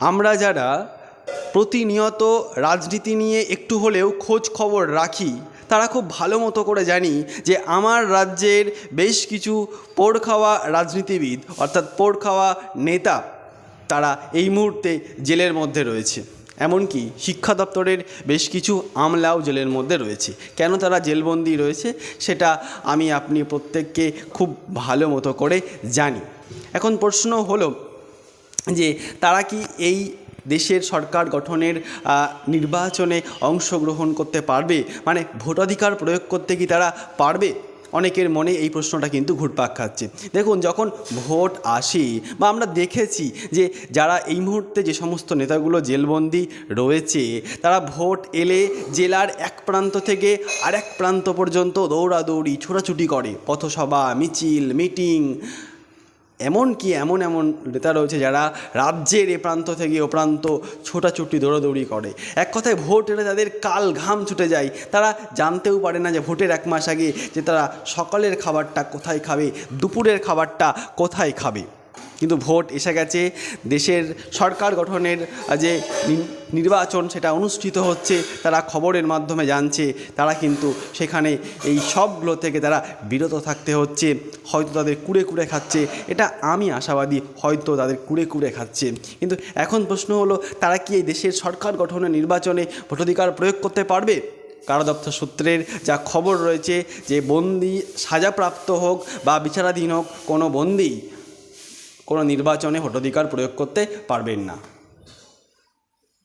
আমরা যারা প্রতিনিয়ত রাজনীতি নিয়ে একটু হলেও খোঁজ খবর রাখি, তারা খুব ভালো মতো করে জানি যে আমার রাজ্যের বেশ কিছু পোড় খাওয়া রাজনীতিবিদ, অর্থাৎ পোড় খাওয়া নেতা, তারা এই মুহূর্তে জেলের মধ্যে রয়েছে। এমনকি শিক্ষা দপ্তরের বেশ কিছু আমলাও জেলের মধ্যে রয়েছে। কেন তারা জেলবন্দি রয়েছে, সেটা আমি আপনি প্রত্যেককে খুব ভালো মতো করে জানি। এখন প্রশ্ন হলো যে তারা কি এই দেশের সরকার গঠনের নির্বাচনে অংশগ্রহণ করতে পারবে? মানে ভোটাধিকার প্রয়োগ করতে কি তারা পারবে? অনেকের মনে এই প্রশ্নটা কিন্তু ঘুরপাক খাচ্ছে। দেখুন, যখন ভোট আসে বা আমরা দেখেছি যে যারা এই মুহূর্তে যে সমস্ত নেতাগুলো জেলবন্দি রয়েছে, তারা ভোট এলে জেলার এক প্রান্ত থেকে আরেক প্রান্ত পর্যন্ত দৌড়াদৌড়ি, ছোটাছুটি করে। পথসভা, মিছিল, মিটিং এমনকি এমন এমন নেতা রয়েছে যারা রাজ্যের এ প্রান্ত থেকে ও প্রান্ত ছোটাছুটি দৌড়াদৌড়ি করে। এক কথায় ভোট এরা তাদের কাল ঘাম ছুটে যায়। তারা জানতেও পারে না যে ভোটের এক মাস আগে যে তারা সকালের খাবারটা কোথায় খাবে, দুপুরের খাবারটা কোথায় খাবে। কিন্তু ভোট এসে গেছে। দেশের সরকার গঠনের যে নির্বাচন সেটা অনুষ্ঠিত হচ্ছে, তারা খবরের মাধ্যমে জানছে, তারা কিন্তু সেখানে এই সবগুলো থেকে তারা বিরত থাকতে হচ্ছে, হয়তো তাদের কুড়ে কুড়ে খাচ্ছে, এটা আমি আশাবাদী, হয়তো তাদের কুড়ে কুড়ে খাচ্ছে। কিন্তু এখন প্রশ্ন হলো, তারা কি এই দেশের সরকার গঠনের নির্বাচনে ভোটাধিকার প্রয়োগ করতে পারবে? কারা দপ্তর সূত্রের যা খবর রয়েছে, যে বন্দি সাজাপ্রাপ্ত হোক বা বিচারাধীন হোক, কোনো বন্দি কোনো নির্বাচনে ভোটাধিকার প্রয়োগ করতে পারবেন না।